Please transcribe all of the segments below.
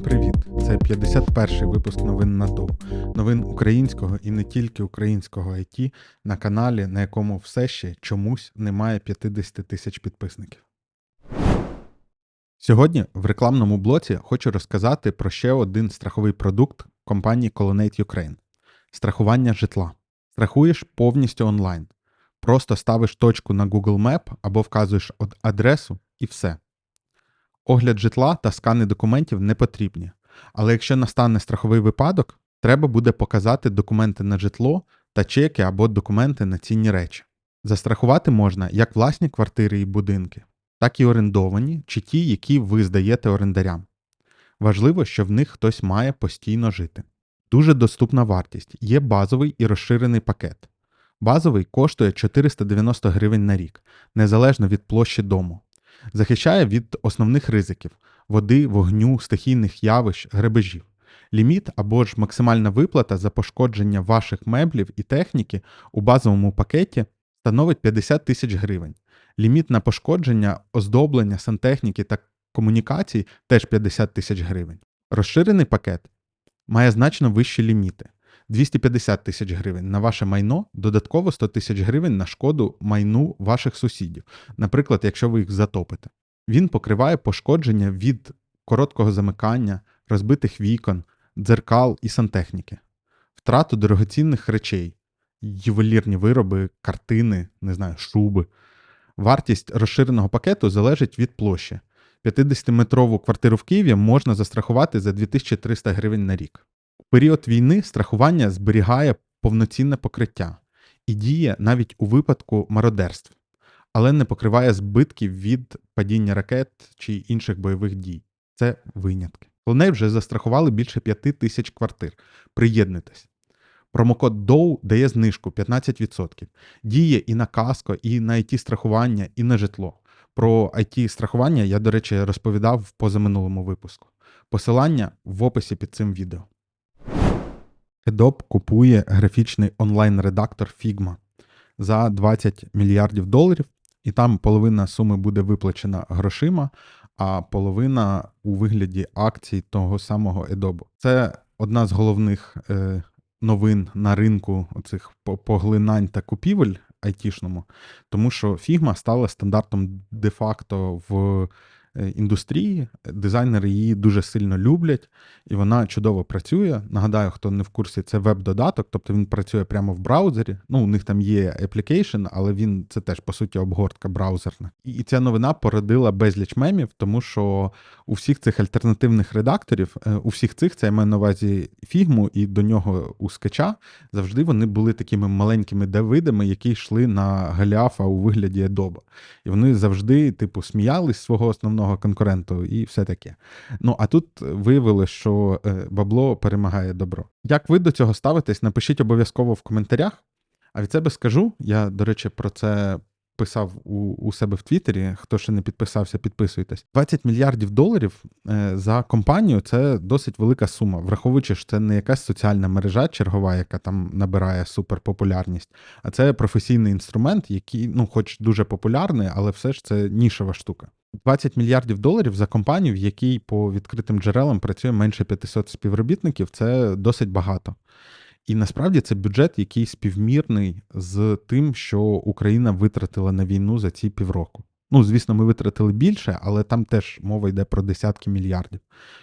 Всім привіт! Це 51-й випуск новин на ТОВ. Новин українського і не тільки українського IT на каналі, на якому все ще чомусь немає 50 тисяч підписників. Сьогодні в рекламному блоці хочу розказати про ще один страховий продукт компанії Colonnade Ukraine – страхування житла. Страхуєш повністю онлайн. Просто ставиш точку на Google Map або вказуєш адресу і все. Огляд житла та скани документів не потрібні. Але якщо настане страховий випадок, треба буде показати документи на житло та чеки або документи на цінні речі. Застрахувати можна як власні квартири і будинки, так і орендовані чи ті, які ви здаєте орендарям. Важливо, що в них хтось має постійно жити. Дуже доступна вартість. Є базовий і розширений пакет. Базовий коштує 490 гривень на рік, незалежно від площі дому. Захищає від основних ризиків води, вогню, стихійних явищ, грабежів. Ліміт або ж максимальна виплата за пошкодження ваших меблів і техніки у базовому пакеті становить 50 тисяч гривень. Ліміт на пошкодження, оздоблення, сантехніки та комунікацій теж 50 тисяч гривень. Розширений пакет має значно вищі ліміти. 250 тисяч гривень на ваше майно, додатково 100 тисяч гривень на шкоду майну ваших сусідів, наприклад, якщо ви їх затопите. Він покриває пошкодження від короткого замикання, розбитих вікон, дзеркал і сантехніки, втрату дорогоцінних речей, ювелірні вироби, картини, не знаю, шуби. Вартість розширеного пакету залежить від площі. 50-метрову квартиру в Києві можна застрахувати за 2300 гривень на рік. Період війни страхування зберігає повноцінне покриття і діє навіть у випадку мародерств, але не покриває збитків від падіння ракет чи інших бойових дій. Це винятки. Вони вже застрахували більше 5 тисяч квартир. Приєднуйтесь. Промокод DOW дає знижку 15%. Діє і на каско, і на it страхування, і на житло. Про it страхування я, до речі, розповідав в позаминулому випуску. Посилання в описі під цим відео. Adobe купує графічний онлайн-редактор Figma за 20 мільярдів доларів, і там половина суми буде виплачена грошима, а половина у вигляді акцій того самого Adobe. Це одна з головних е, новин на ринку оцих поглинань та купівель айтішному, тому що Figma стала стандартом де-факто в індустрії. Дизайнери її дуже сильно люблять, і вона чудово працює. Нагадаю, хто не в курсі, це веб-додаток, тобто він працює прямо в браузері. Ну, у них там є application, але він це теж по суті обгортка браузерна. І, і ця новина породила безліч мемів, тому що у всіх цих альтернативних редакторів, е, у всіх цих це я маю на увазі фігму, і до нього у скетча завжди вони були такими маленькими Давидами, які йшли на Галіафа у вигляді Adobe. І вони завжди, типу, сміялись свого основного конкуренту і все таке. Ну а тут виявилось, що е, бабло перемагає добро. Як ви до цього ставитесь, напишіть обов'язково в коментарях. А від себе скажу, я, до речі, про це писав у, у себе в Твіттері. Хто ще не підписався, підписуйтесь. 20 мільярдів доларів е, за компанію це досить велика сума, враховуючи, що це не якась соціальна мережа чергова, яка там набирає суперпопулярність, а це професійний інструмент, який, ну, хоч дуже популярний, але все ж це нішева штука. 20 мільярдів доларів за компанію, в якій по відкритим джерелам працює менше 500 співробітників, це досить багато. І насправді це бюджет, який співмірний з тим, що Україна витратила на війну за ці півроку. Ну, звісно, ми витратили більше, але там теж мова йде про десятки мільярдів.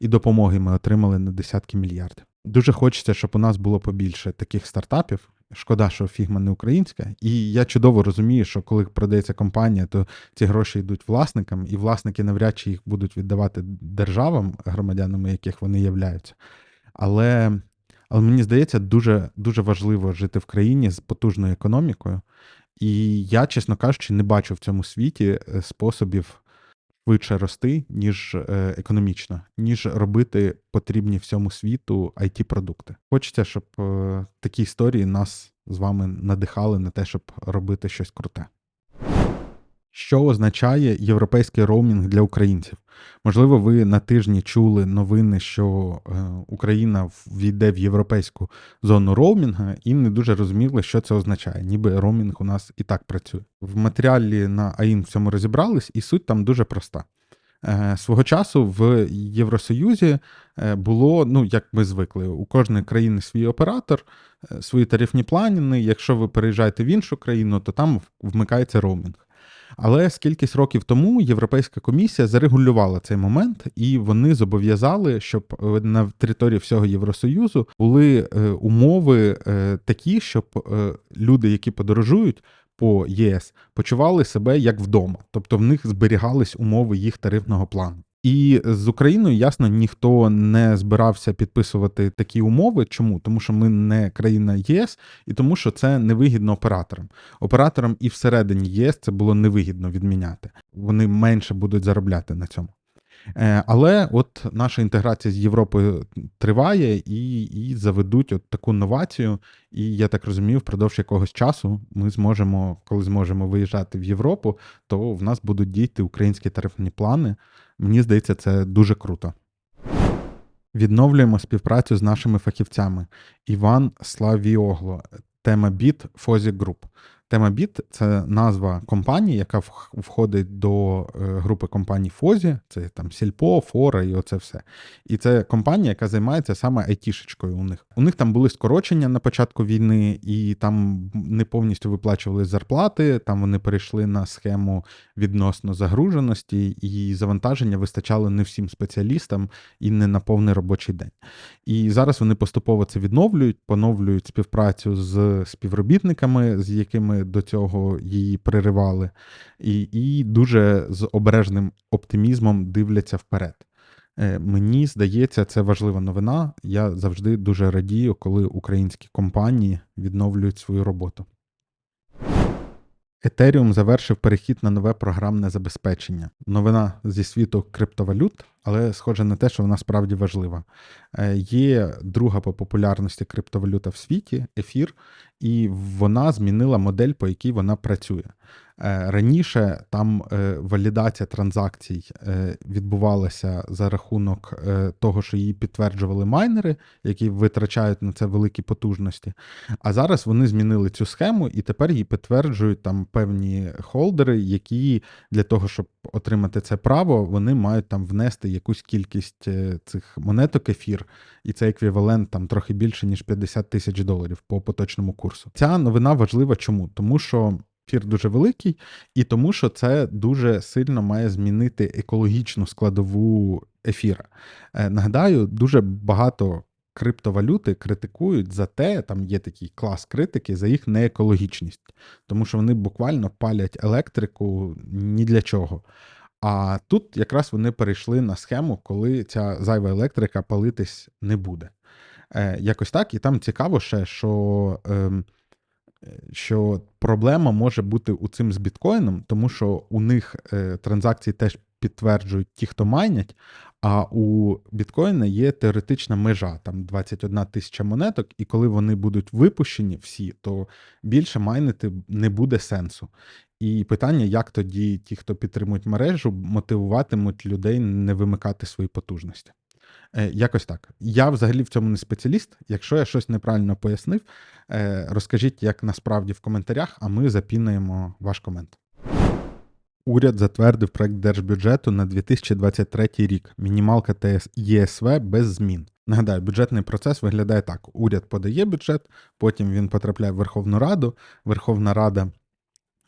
І допомоги ми отримали на десятки мільярдів. Дуже хочеться, щоб у нас було побільше таких стартапів. Шкода, що фігма не українська. І я чудово розумію, що коли продається компанія, то ці гроші йдуть власникам, і власники навряд чи їх будуть віддавати державам, громадянами яких вони являються. Але, але мені здається, дуже, дуже важливо жити в країні з потужною економікою. І я, чесно кажучи, не бачу в цьому світі е, способів швидше рости, ніж е, економічно, ніж робити потрібні всьому світу it продукти Хочеться, щоб е, такі історії нас з вами надихали на те, щоб робити щось круте. Що означає європейський роумінг для українців? Можливо, ви на тижні чули новини, що е, Україна війде в європейську зону роумінга, і не дуже розуміли, що це означає. Ніби роумінг у нас і так працює. В матеріалі на АІН в цьому розібрались, і суть там дуже проста. Е, Свого часу в Євросоюзі е, було, ну як ми звикли, у кожної країни свій оператор, свої тарифні плани. Якщо ви переїжджаєте в іншу країну, то там вмикається роумінг. Але скількись років тому Європейська комісія зарегулювала цей момент, і вони зобов'язали, щоб е, на території всього Євросоюзу були е, умови е, такі, щоб люди, які подорожують по ЄС, почували себе як вдома, тобто в них зберігались умови їх тарифного плану. І з Україною ясно ніхто не збирався підписувати такі умови. Чому? Тому що ми не країна ЄС, і тому що це невигідно операторам. Операторам і всередині ЄС це було невигідно відміняти. Вони менше будуть заробляти на цьому. Е, Але от наша інтеграція з Європою триває і, і заведуть от таку новацію. І я так розумію, впродовж якогось часу ми зможемо, коли зможемо виїжджати в Європу, то в нас будуть діяти українські тарифні плани. Мені здається, це дуже круто. Відновлюємо співпрацю з нашими фахівцями. Іван Славіогло, тема біт Фозі Груп. Тема біт це назва компанії, яка входить до е, групи компаній Фозі. Це там Сільпо, Фора і оце все. І це компанія, яка займається саме айтішечкою у них. У них там були скорочення на початку війни, і там не повністю виплачували зарплати. Там вони перейшли на схему відносно загруженості, і завантаження вистачало не всім спеціалістам і не на повний робочий день. І зараз вони поступово це відновлюють, поновлюють співпрацю з співробітниками, з якими до цього її переривали, і, і дуже з обережним оптимізмом дивляться вперед. Е, Мені здається, це важлива новина. Я завжди дуже радію, коли українські компанії відновлюють свою роботу. Ethereum завершив перехід на нове програмне забезпечення. Новина зі світу криптовалют, але схоже на те, що вона справді важлива. Е, Є друга по популярності криптовалюта в світі ефір, і вона змінила модель, по якій вона працює. Е, Раніше там е, валідація транзакцій відбувалася за рахунок того, що її підтверджували майнери, які витрачають на це великі потужності. А зараз вони змінили цю схему і тепер її підтверджують там певні холдери, які для того, щоб отримати це право, вони мають там внести якусь кількість е, цих монеток ефір, і це еквівалент там трохи більше ніж 50 тисяч доларів по поточному курсу. Ця новина важлива чому? Тому що. Ефір дуже великий, і тому, що це дуже сильно має змінити екологічну складову ефіра. Е, Нагадаю, дуже багато криптовалюти критикують за те, там є такий клас критики за їх неекологічність, тому що вони буквально палять електрику ні для чого. А тут якраз вони перейшли на схему, коли ця зайва електрика палитись не буде. Е, якось так, і там цікаво ще, що. ем, що проблема може бути у цим з біткоїном, тому що у них е, транзакції теж підтверджують ті, хто майнять, а у біткоїна є теоретична межа, там 21 тисяча монеток, і коли вони будуть випущені всі, то більше майнити не буде сенсу. І питання, як тоді ті, хто підтримують мережу, мотивуватимуть людей не вимикати свої потужності. Е, Якось так. Я взагалі в цьому не спеціаліст. Якщо я щось неправильно пояснив, е, розкажіть, як насправді в коментарях, а ми запінуємо ваш комент. Уряд затвердив проект держбюджету на 2023 рік. Мінімалка ТС ЄСВ без змін. Нагадаю, бюджетний процес виглядає так: уряд подає бюджет, потім він потрапляє в Верховну Раду. Верховна Рада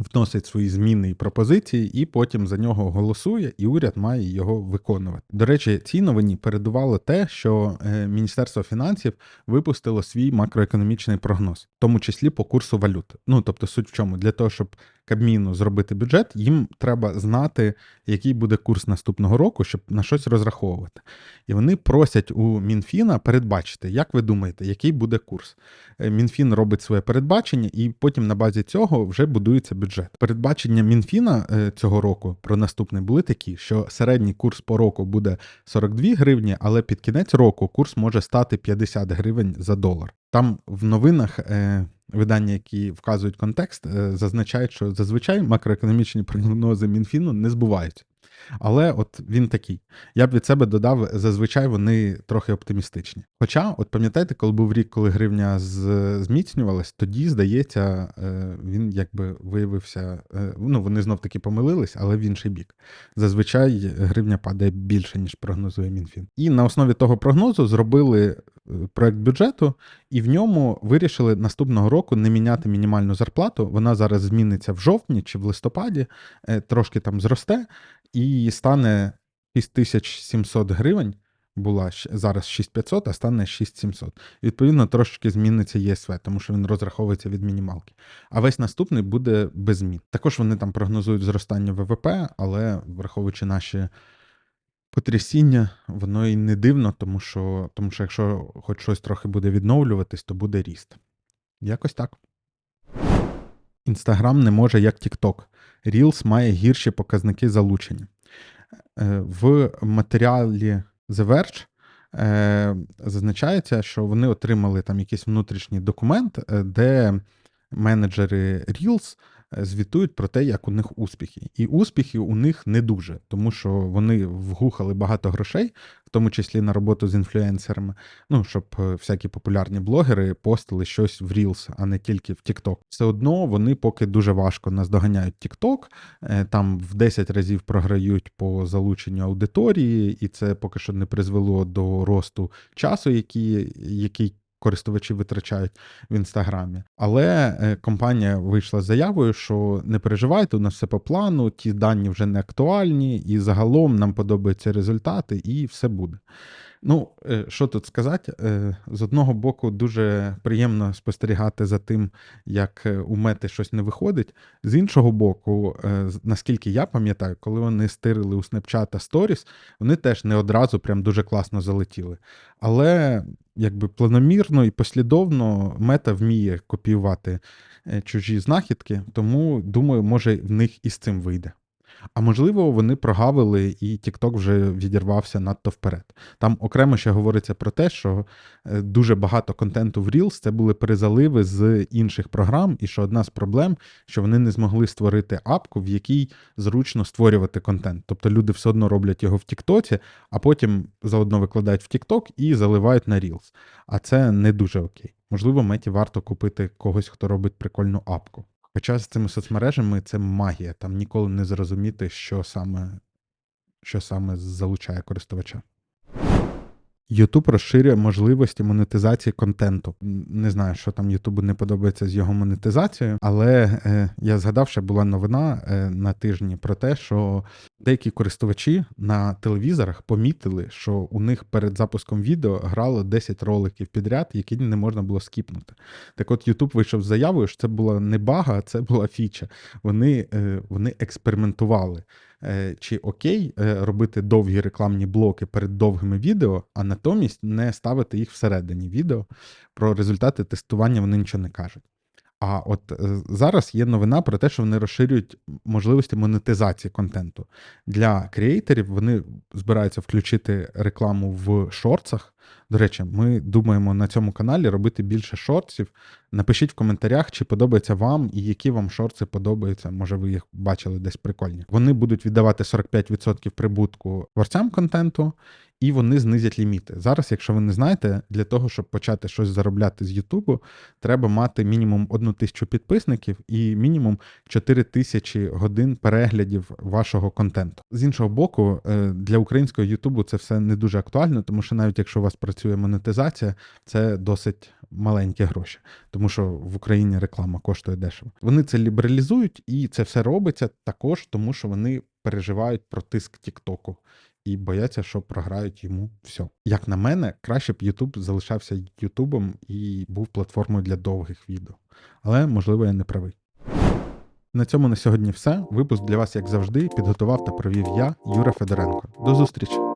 вносить свої зміни і пропозиції, і потім за нього голосує, і уряд має його виконувати. До речі, цій новині передувало те, що е, Міністерство фінансів випустило свій макроекономічний прогноз, в тому числі по курсу валют. Ну тобто, суть в чому для того, щоб Кабміну зробити бюджет, їм треба знати, який буде курс наступного року, щоб на щось розраховувати. І вони просять у Мінфіна передбачити, як ви думаєте, який буде курс. Е, Мінфін робить своє передбачення, і потім на базі цього вже будується бюджет. Передбачення Мінфіна е, цього року про наступний були такі, що середній курс по року буде 42 гривні, але під кінець року курс може стати 50 гривень за долар. Там в новинах е, видання, які вказують контекст, е, зазначають, що зазвичай макроекономічні прогнози Мінфіну не збуваються. Але от він такий. Я б від себе додав, зазвичай вони трохи оптимістичні. Хоча, от пам'ятаєте, коли був рік, коли гривня зміцнювалась, тоді, здається, е, він якби виявився. е, Ну, вони знов таки помилились, але в інший бік. Зазвичай гривня падає більше, ніж прогнозує Мінфін. І на основі того прогнозу зробили е, проект бюджету, і в ньому вирішили наступного року не міняти мінімальну зарплату. Вона зараз зміниться в жовтні чи в листопаді, трошки там зросте, і стане 6700 гривень. Була зараз 6500, а стане 6700. Відповідно, трошки зміниться ЄСВ, тому що він розраховується від мінімалки. А весь наступний буде без змін. Також вони там прогнозують зростання ВВП, але враховуючи наші потрясіння, воно і не дивно, тому що, тому що якщо хоч щось трохи буде відновлюватись, то буде ріст. Якось так. Інстаграм не може як TikTok. Reels має гірші показники залучення. Е, В матеріалі The Verge е, зазначається, що вони отримали там якийсь внутрішній документ, е, де менеджери Reels звітують про те, як у них успіхи. І успіхи у них не дуже, тому що вони вгухали багато грошей, в тому числі на роботу з інфлюенсерами, ну, щоб е, всякі популярні блогери постили щось в Reels, а не тільки в TikTok. Все одно вони поки дуже важко наздоганяють TikTok, е, там в 10 разів програють по залученню аудиторії, і це поки що не призвело до росту часу, який, який користувачі витрачають в інстаграмі. Але е, компанія вийшла з заявою, що не переживайте, у нас все по плану, ті дані вже не актуальні, і загалом нам подобаються результати, і все буде. Ну, е, що тут сказати? Е, З одного боку, дуже приємно спостерігати за тим, як е, у мети щось не виходить. З іншого боку, наскільки я пам'ятаю, коли вони стирили у Snapchat Stories, вони теж не одразу прям дуже класно залетіли. Але якби планомірно і послідовно мета вміє копіювати чужі знахідки, тому думаю, може в них і з цим вийде. А можливо, вони прогавили, і TikTok вже відірвався надто вперед. Там окремо ще говориться про те, що е, дуже багато контенту в Reels це були перезаливи з інших програм, і що одна з проблем, що вони не змогли створити апку, в якій зручно створювати контент. Тобто люди все одно роблять його в TikTok, а потім заодно викладають в TikTok і заливають на Reels. А це не дуже окей. Можливо, меті варто купити когось, хто робить прикольну апку. Хоча з цими соцмережами це магія, там ніколи не зрозуміти, що саме, що саме залучає користувача. YouTube розширює можливості монетизації контенту. Не знаю, що там Ютубу не подобається з його монетизацією, але е, я згадав, що була новина е, на тижні про те, що деякі користувачі на телевізорах помітили, що у них перед запуском відео грало 10 роликів підряд, які не можна було скіпнути. Так от YouTube вийшов з заявою, що це була не бага, а це була фіча. Вони, е, вони експериментували. Е, Чи окей е, робити довгі рекламні блоки перед довгими відео, а натомість не ставити їх всередині відео. Про результати тестування вони нічого не кажуть. А от е, зараз є новина про те, що вони розширюють можливості монетизації контенту. Для креаторів вони збираються включити рекламу в шорцах. До речі, ми думаємо на цьому каналі робити більше шортсів. Напишіть в коментарях, чи подобається вам і які вам шорти подобаються. Може, ви їх бачили десь прикольні. Вони будуть віддавати 45% прибутку творцям контенту, і вони знизять ліміти. Зараз, якщо ви не знаєте, для того, щоб почати щось заробляти з Ютубу, треба мати мінімум 1 тисячу підписників і мінімум 4 тисячі годин переглядів вашого контенту. З іншого боку, е, для українського Ютубу це все не дуже актуально, тому що навіть якщо у вас працює монетизація, це досить маленькі гроші, тому що в Україні реклама коштує дешево. Вони це лібералізують, і це все робиться також, тому що вони переживають про тиск Тіктоку. І бояться, що програють йому все. Як на мене, краще б YouTube залишався Ютубом і був платформою для довгих відео. Але можливо я не правий. На цьому на сьогодні все. Випуск для вас, як завжди, підготував та провів я, Юра Федоренко. До зустрічі!